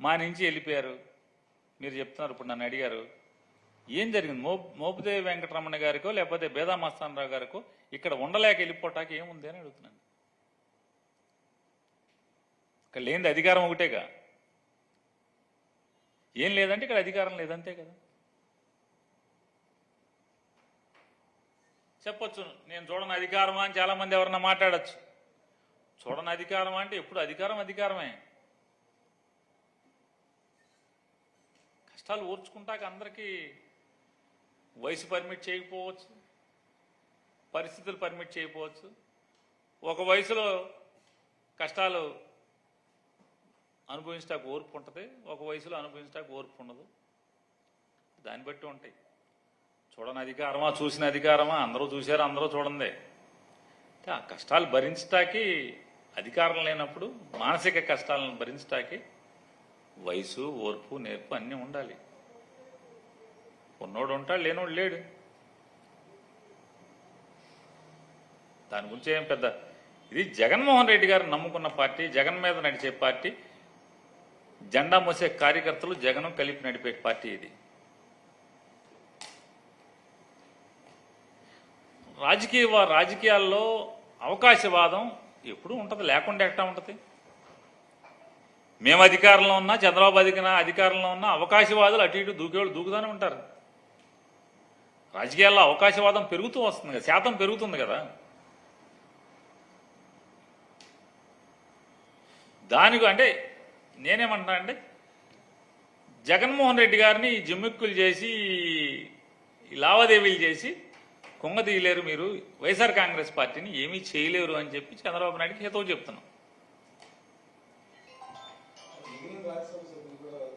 మా నుంచి వెళ్ళిపోయారు. మీరు చెప్తున్నారు ఇప్పుడు నన్ను అడిగారు. ఏం జరిగింది? మో మోపుదేవి వెంకటరమణ గారికో లేకపోతే బేదామస్తానరావు గారికో ఇక్కడ ఉండలేక వెళ్ళిపోవటానికి ఏముంది అని అడుగుతున్నాను. ఇక్కడ లేనిది అధికారం ఒకటేగా. ఏం లేదంటే ఇక్కడ అధికారం లేదంతే కదా. చెప్పొచ్చు నేను చూడని అధికారమా అని చాలా మంది ఎవరన్నా మాట్లాడచ్చు. చూడని అధికారమా అంటే ఎప్పుడు అధికారం అధికారమే. కష్టాలు ఓర్చుకుంటాక అందరికీ వయసు పర్మిట్ చేయకపోవచ్చు పరిస్థితులు పర్మిట్ చేయకపోవచ్చు. ఒక వయసులో కష్టాలు అనుభవించడానికి ఓర్పు ఉంటుంది ఒక వయసులో అనుభవించడానికి ఓర్పు ఉండదు. దాన్ని బట్టి ఉంటాయి. చూడని అధికారమా చూసిన అధికారమా అందరూ చూశారు అందరూ చూడండి ఆ కష్టాలు భరించటానికి అధికారం లేనప్పుడు మానసిక కష్టాలను భరించటానికి వయసు ఓర్పు నేర్పు అన్నీ ఉండాలి. ఉన్నోడు ఉంటాడు లేనోడు లేడు. దాని గురించి ఏం పెద్ద? ఇది జగన్మోహన్ రెడ్డి గారు నమ్ముకున్న పార్టీ జగన్ మీద నడిచే పార్టీ జెండా మోసే కార్యకర్తలు జగన్ కలిపి నడిపే పార్టీ ఇది. రాజకీయ రాజకీయాల్లో అవకాశవాదం ఎప్పుడు ఉంటుంది లేకుండా ఎట్టా ఉంటుంది? మేము అధికారంలో ఉన్నా చంద్రబాబు అధికన అధికారంలో ఉన్నా అవకాశవాదులు అటు ఇటు దూకేవాళ్ళు దూకుతూనే ఉంటారు. రాజకీయాల్లో అవకాశవాదం పెరుగుతూ వస్తుంది కదా శాతం పెరుగుతుంది కదా. దానికి అంటే నేనేమంటున్నా అంటే జగన్మోహన్ రెడ్డి గారిని జిమ్మిక్కులు చేసి లావాదేవీలు చేసి కుంగతీయలేరు మీరు. వైఎస్ఆర్ కాంగ్రెస్ పార్టీని ఏమీ చేయలేరు అని చెప్పి చంద్రబాబు నాయుడికి హితవు చెప్తున్నాం. class also